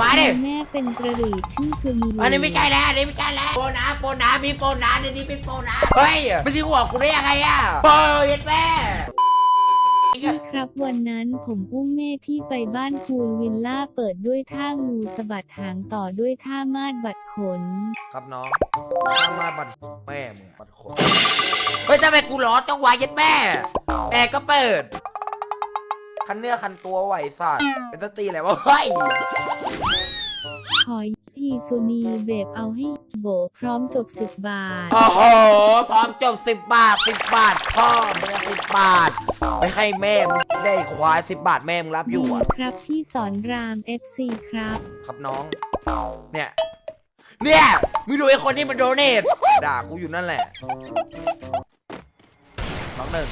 มาดิแม่เป็นกระหรี่ชื่อซูนีอันนี้ไม่ใช่แล้วอันนี้ไม่ใช่แล้วโปรนะโปรนะมีโปรนะในนี้เป็นโปรนะเฮ้ยไม่ใช่หัวกูได้ยังไงอะโปรเย็ดแม่ครับวันนั้นผมอุ้มแม่พี่ไปบ้านคูลวิลล่าเปิดด้วยท่างูสะบัดหางต่อด้วยท่ามาดบัดขน ครับน้องทำมาบัดแม่มึงบัดขนเฮ้ยทำไมกูร้อนจังวะเย็ดแม่แอร์ก็เปิด คันเนื้อคันตัวไหวสัตว์เป็นตตีอะไรวะเฮ้ยขอทีซูนีเบบเอาให้โบพร้อมจบสิบบาท โอ้โห พร้อมจบสิบบาทสิบบาทพ่อมึงสิบบาทไม่ให้แม่มึงได้ควายสิบบาทแม่มึงรับอยู่อะครับพี่สอนราม FC ครับ ครับน้อง เนี่ย เนี่ยมึงดูไอ้คนที่มันโดเนทด่ากูอยู่นั่นแหละน้องหนึ่ง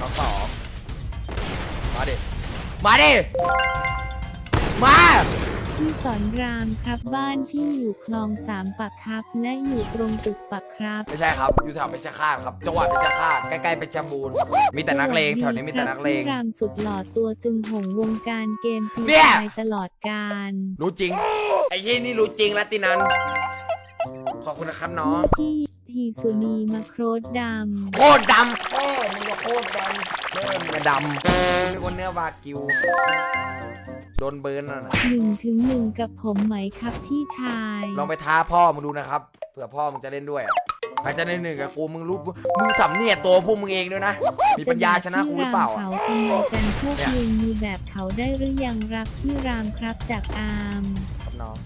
น้องสอง มาดิ มาดิ มา พี่สอนรามครับบ้านพี่อยู่คลองสามปักครับ และอยู่ตรงตึกปักครับไม่ใช่ครับ อยู่แถวเพชรฆาตครับ จังหวัดเพชรฆาตใกล้ๆเพชรบูรณ์มีแต่นักเลงแถวนี้มีแต่นักเลง พี่รามสุดหล่อตัวตึงหงวงการเกมฟรีเนี่ย ไฟตลอดการรู้จริง ไอ้ที่นี่รู้จริงลัตตินัน ขอบคุณนะครับน้อง พี่ทีสุนีมาโครดดโคตรดำโอ้มึงก็โคตรดำ เริ่มมาดำเป็นคนเนื้อบากิว โดนเบิร์นน่ะนะำหนึ่งถึงหนึ่งกับผมไหมครับพี่ชาย ลองไปท้าพ่อมึงดูนะครับ เผื่อพ่อมึงจะเล่นด้วยอะใครจะเล่นหนึ่งกับกูมึงรู้มึงสำเนียกตัวพวกมึงเองด้วยนะ มีปัญญาชนะกูหรือเปล่าจะอะด่พี่รมเขาทำไมกันพวกเนี่ย มึงมีแบบเขาได้หรือยังรักพี่รามครับจากอาม ครับน้อง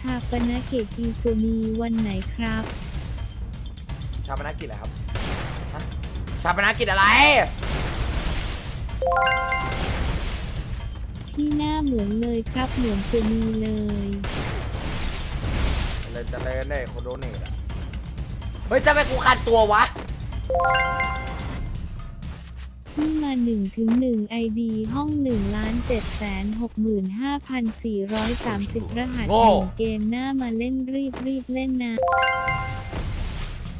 ชาปนกิจทีสุนีวันไหนครับ ชาปนกิจอะไรครับฮะชาปนกิจอะไรพี่หน้าเหมือนเลยครับเหมือนสุนีเลย เลยจะเล่นได้คนโดเนทอะเฮ้ยจะไปกูขาดตัววะที่มา1ถึง1 ID ห้อง1ล้าน7แสน65,430 รหัสโง่ หนึ่งเกมหน้ามาเล่นรีบรีบเล่นนะ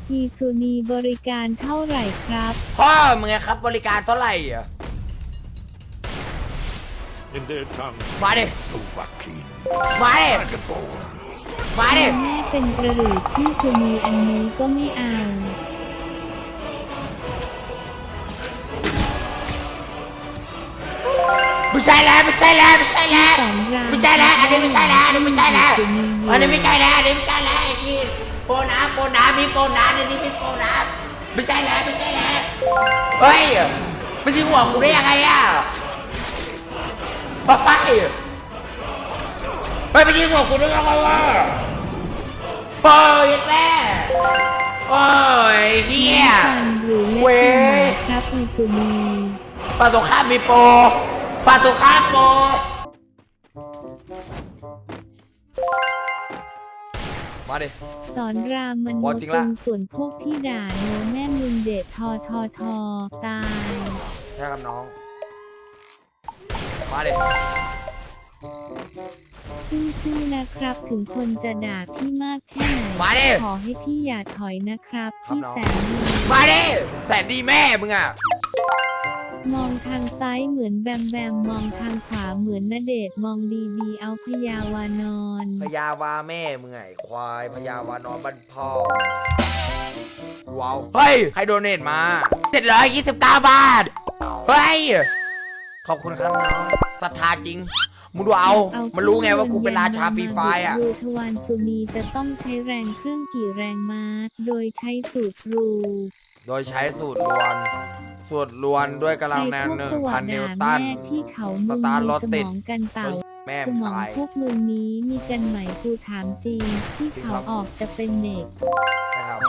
ทีซูนีบริการเท่าไหร่ครับ พ่อมึงไงครับบริการเท่าไหร่อะ In their tongue, มาดิ Novakin, มาดิ Vagabond. มาดิ แม่เป็นกระหรี่ชื่อซูนีอันนี้ก็ไม่เอา ไม่ใช่แล้วไม่ใช่แล้วไม่ใช่แล้วสอนรามไม่ใช่แล้วอันนี้ไม่ใช่แล้วอันนี้ไม่ใช่แล้วซูนีอันนี้ไม่ใช่แล้วอันนี้ไม่ใช่แล้วไอ้ที่ โปรน้ำโปรน้ำมีโปรน้ำในนี้มีโปรน้ำไม่ใช่แล้วไม่ใช่แล้วเฮ้ยไม่ใช่หัวกูได้ยังไงอะไปไปเฮ้ยไม่ใช่หัวกูได้ยังไงอะโอ้ยแม่โอ้ยเฮียฟันหรือเว้เล็ยกครับทีซูนีปาตุข้ามมีโปรปาตุข้ามโปร มาดิ สอนรามมันพอโนจริงเป็ละนส่วนพวกที่ด่าโนแม่มึงเดชทอทอทอตาย ใช่ครับน้อง มาดิ สู้ๆนะครับ ถึงคนจะด่าพี่มากแค่ไหนมาดิขอให้พี่อย่าถอยนะครับ ครับพี่น้อง แสนดี มาดิแสนดีแม่มึงอะ มองทางซ้ายเหมือนแบมแบมมองทางขวาเหมือนนเดชน์มองดีดีๆเอาพยาวานอนพยาวาแม่มึงไงควายพยาวานอนบ้านพ่อว้าวเฮ้ยใครโดเนทมา729บาทเฮ้ยขอบคุณครับน้องศรัทธาจริงมึงดูเอา มันรู้ไงว่ากูเป็นราชาฟรีไฟร์อะดูทวารสุนีจะต้องใช้แรงเครื่องกี่แรงม้า โดยใช้สูตรรู โดยใช้สูตรลวน สูตรลวนด้วยกำลังแรงหนึ่งพันนิวตันแม่ที่เขามึสงตาร์ทรมีถสติดมองกันเปล่าแม่สมึงมองตายพวกมึงนี้มีกันไหมกูถามจริงที่เขาออกจะเป็นเด็กนะครับ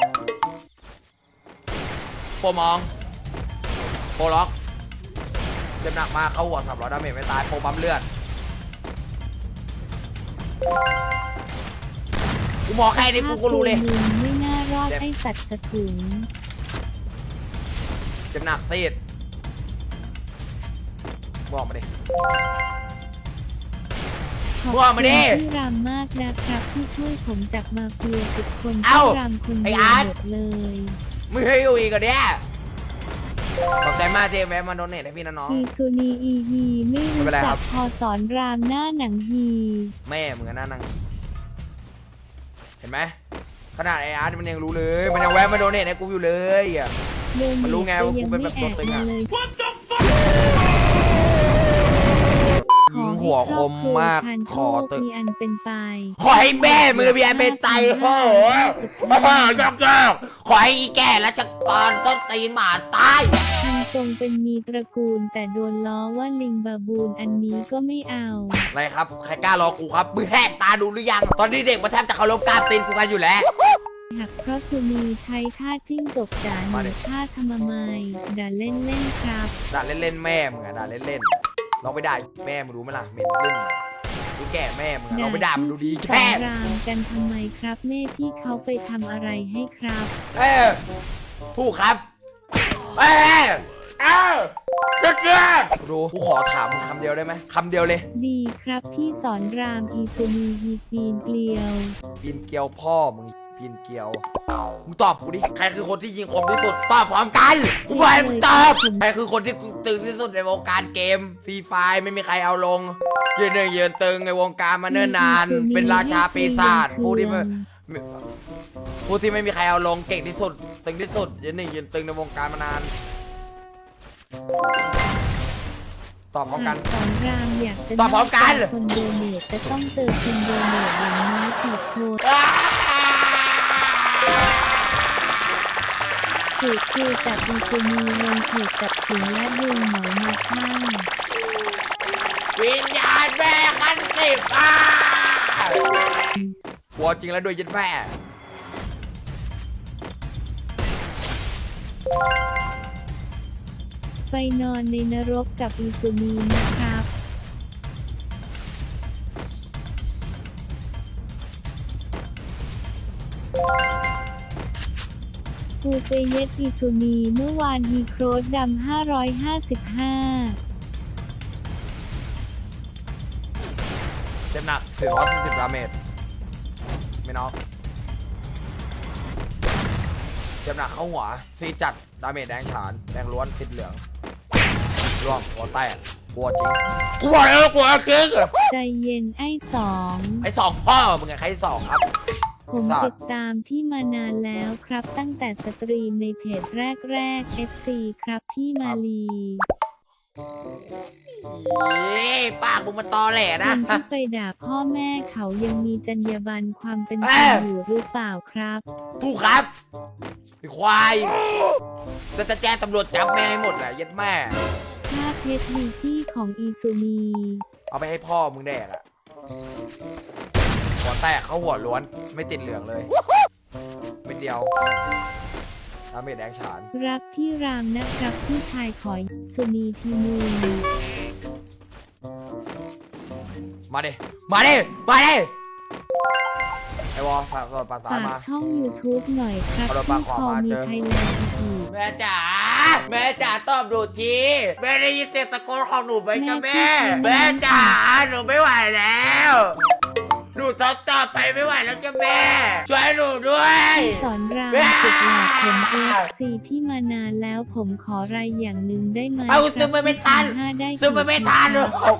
โปรมองโปรล็อกเจ็บหนักมากเข้าหัวสามร้อยดาเมจไม่ตายโปรปั๊มเลือดกูมองแค่นี้กูก็รู้เลยถ้ากูมึงไม่น่ารอดไอสัตว์สะถุงเจ็บหนักซีดบอกมาดิ ขอบว่ามาดิคุณพี่รามมากนะครับที่ช่วยผมจากมาเฟียสิบคนเอ้าพี่รามคนไอ้เดียอาร์วต หมดเลย มึงให้อยู่อีกเหรอเนี่ยขอบใจมากที่แวะมาโดเนทให้พี่นะน้องอีซูนีอีฮีไม่ไม่รู้เป็นไรคจัรักบพอสอนรามหน้าหนังฮีแม่มึงอะน่านั่ง เห็นไหมขนาดไออาร์ตมันยังรู้เลย มันยังแวะมาโดเนทให้กูอยู่เลยอะเดิน มันรู้ไงว่ากูเป็นแบบตัวตึงอะเลยยิงหัวคมมากขขออให้ตึครอบครัวทานโชคกมีอันเป็นไปขอให้แม่มือเบียร์เป็นไตโอ้โหโอ้โหยอกยอกขอให้อีแก่และจักรต้นตีนหมาตายทางทรงเป็นมีตระกูลแต่โดนล้อว่าลิงบาบูนอันนี้ก็ไม่เอาอะไรครับ ใครกล้ารอกูครับมือแหกตาดูหรือยัง ตอนนี้เด็กมาแทบจะเคารพกรารตีนกูกันอยู่แล้ว หากเพราะซูนีใช้ท่าจิ้งจกจ๋าหมานูดิท่าทำไมด่าเล่นเล่นๆครับ ด่าเล่นๆแม่มึงอะด่าเล่นๆลองไปด่าแม่มึงรู้ไหมล่ะเหม็นลึ่งดูแก่แม่มึงอะลองไปด่ามันดูดีสอแค่นรามกันทำไมครับ แม่พี่เขาไปทำอะไรให้ครับ เออถูกครับ เออเออสุดยอดรู้กูขอถามมึงคำเดียวได้ไหมคำเดียวเลย ดีครับพี่สอนรามอีซูนีฮีปีนเกลียว ปีนเกลียวพ่อมึง ปีนเกลียวมึงตอบกูดิ ใครคือคนที่ยิงคมที่สุด ตอบพร้อมกันกูบอกให้มึงตอบ ใครคือคนที่ตึงที่สุดในวงการเกม ฟรีไฟไม่มีใครเอาลง ยืนหนึ่งยืนตึงในวงการมาเนิ่นนาน เป็นราชาปีศาจผู้ที่ไม่ไม่ผู้ที่ไม่มีใครเอาลงเก่งที่สุด ตึงที่สุด ยืนหนึ่งยืนตึงในวงการมานาน ตอบพร้อมกันหากสอนรามอยากจะตอบพร้อมกัน คนโดเนทจะต้องเติมคนโดเนทอย่างน้อยสิบคน ถูกคือจากอีซูนีลงถูกกับถุงและดึงหมอยมาข้างวิญญาณแม่คันสิบอะวัวจริงแล้วด้วยยัดแม่ไปนอนในนรกกับอีซูนีนะครับ กูไปเย็ดอีซูนีเมื่อวานฮีโครดดำ 555เจ็บหนัก440ดาเมจไม่น็อกเจ็บหนักเข้าหัวซีจัด ดาเมจแดงฉาน แดงล้วนติดเหลืองร่วงหัวแตกกลัวจริงกูบอกแล้วกลัวจริงใจเย็นไอ้สอง ไอ้สองพ่อมึงไงใครสองครับ ผมสัตว์ติดตามพี่มานานแล้วครับ ตั้งแต่สตรีมในเพจแรกๆ FC ครับพี่มาลีอีปากมึงมาตอแหลคนะ นที่ไปด่าพ่อแม่เขายังมีจรรยาบรรณความเป็นเอ้คนย อยู่หรือเปล่าครับ ถูกครับไอ้ควายจะจะแจ้งตำรวจจับแม่ให้หมดแหละยัดแม่ ถ้าเพชรดีที่ของอีซูนีเอาไปให้พ่อมึงแดกอะ หัวแตกเข้าหัวล้วนไม่ติดเหลืองเลยไม่เดียวดาเมจแดงฉานรักพี่รามนะครับพี่ชายขอซูนีทีนูนมาดิมาดิมาดิไอวอลฝากภาษาฝากมา ช่อง YouTube หน่อยครับเอารถพี่มาขพออมามีเจอ ไทยแลนด์อีกแม่จ๋าแม่จ๋าตอบหนูทีแม่ได้ยินเสียงตะโกนของหนูไหมจ๊ะแม่ แม่ที่แม่จ๋าหนูไม่ไหวแล้ว หนูทนต่อไปไม่ไหวแล้วจ้ะแม่ ช่วยหนูด้วย พี่สอนรามสุดหล่อผมเอฟซีพี่มานานแล้วผมขอรายอย่างหนึ่งได้ไหมเอาครับซื้อมาไม่ทัน ห้าได้ซึ่งมันไม่ทันหรอก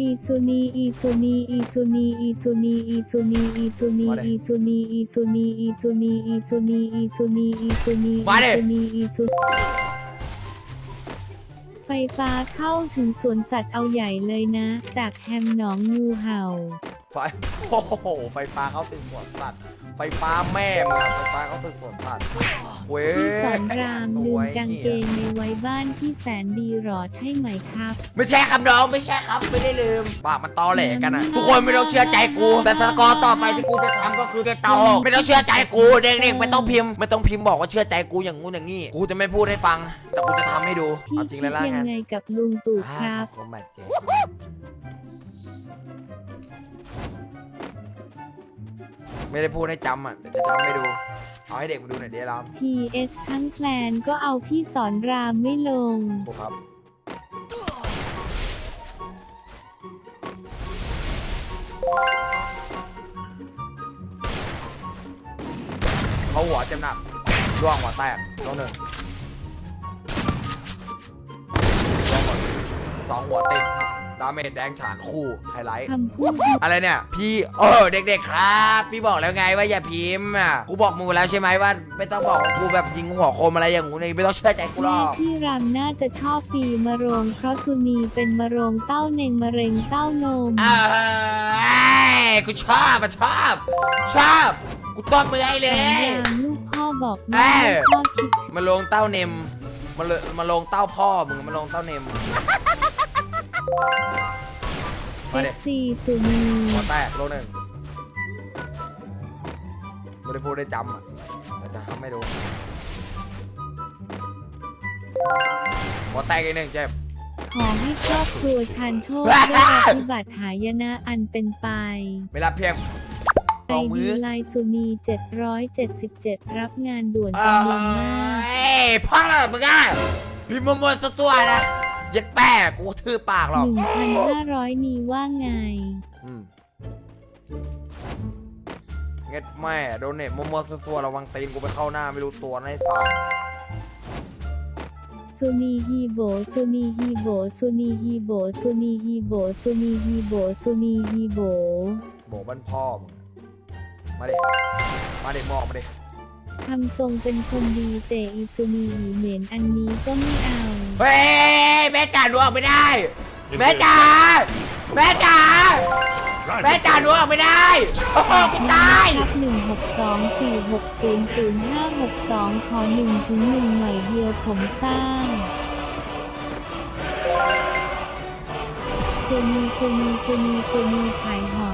อีซูนีอีซูนีอีซูนีอีซูนีอีซูนีอีซูนีมาดิอีซูนีอีซูนีอีซูนีอีซูนีอีซูนีอีซูนีมาดิอีซูนีอีซูไฟฟ้าเข้าถึงสวนสัตว์เอาใหญ่เลยนะ จากแฮมหนองงูเห่า ไฟ โอ้โห ไฟฟ้าเข้าถึงสวนสัตว์ ไฟฟ้าแม่มึงอะไฟฟ้าเข้าถึงสวนสัตว์เว้ยพี่สอนรามลืมกางเกงหี้ยในไว้บ้านที่แสนดีหรอใช่ไหมครับ ไม่ใช่ครับน้องไม่ใช่ครับไม่ได้ลืมปากมันตอแหลกันอะทุกคนไม่ต้องเชื่อใจกู แต่สกอร์ต่อไปที่กูจะทำก็คือจะเตาไม่ต้องเชื่อใจกูเด็กๆไม่ต้องพิมพ์ไม่ต้องพิมพ์บอกว่าเชื่อใจกูอย่างงู้นอย่างงี้กูจะไม่พูดให้ฟัง แต่กูจะทำให้ดูพี่เอาจริคิงดเลยละยักันงไงกับลุงตู่ครับอ่าขอบณมากเจ๊ ไม่ได้พูดให้จำอะเดี๋ยวจะทำให้ดู เอาให้เด็กมาดูหน่อยเดี๋ยวราม PS ทั้งแคลนก็เอาพี่สอนรามไม่ลงดูครับ เขาหัวเจ็บหนักล่วงหัวแตกล่วงหนึ่งล่วงหมดสองหัวติด ดาเมจแดงฉานคู่ไฮไลท์ คำพูดอะไรเนี่ย พี่เออเด็กๆครับ พี่บอกแล้วไงว่าอย่าพิมพ์อะกูบอกมึงแล้วใช่ไหมว่า ไม่ต้องบอกว่ากูแบบยิงหัวคมอะไรอย่างงู้นนี่ไม่ต้องเชื่อใจกูหรแม่อกพี่รำน่าจะชอบปีมะโรง เพราะสุนีเป็นมะโรงเต้าเน่งมะเร็งเต้านม เอ้ยกูชอบอะชอบ ชอบกูต้อนมือให้เลแถมยยามลูกพ่อบอกเอ้ว่ายพ่อคิดมาลงเต้าเนมมาเลยมาลงเต้าพ่อมึงมาลงเต้าเนม มาเอเด็ฟซีสุนีหัวแตกโลหนึ่งไม่ได้พูดได้จำอะแต่จะทำไม่ดูหัวแตกอีกหนึ่งเจ็บขอให้ครอบครัวชานโชคได้รับวิบัติหายนะอันเป็นไปไม่รับเพียงไอสองมืดีอไลน์สุนี777 รับงานด่วนเอ้จำนวนมากยพ่อมึงอะพี่มัวมัวซัวๆนะ เย็ดแป้กูทื่อปากหรอก1,500นี้ว่าไง อืมเงียดแม่โดนเน็ตมัวมัวซัวๆระวังตีนกูไปเข้าหน้าไม่รู้ตัวนะไอ้สัสสุนีฮีโบ สุนีฮีโบ สุนีฮีโบ สุนีฮีโบ สุนีฮีโบ สุนีฮีโบ โบบ้านพ่อมึงมาเด็มาเด็มองมาเด็ ทำทรงเป็นคนดีแต่อีสุนีหีเหม็นอันนี้ก็ไม่เอา เฮ้ยแม่จ๋าดูออกไม่ได้ แม่จ๋าแม่จ๋าแม่จ๋าดูออกไม่ได้โอ้โหกูตาย ครับหนึ่งหกสองสี่หกศูนย์ศูนย์ห้าหกสองขอหนึ่งถึงหนึ่งหน่อยเดียวผมสร้างสุนีสุนีสุนีสุนีขายหอย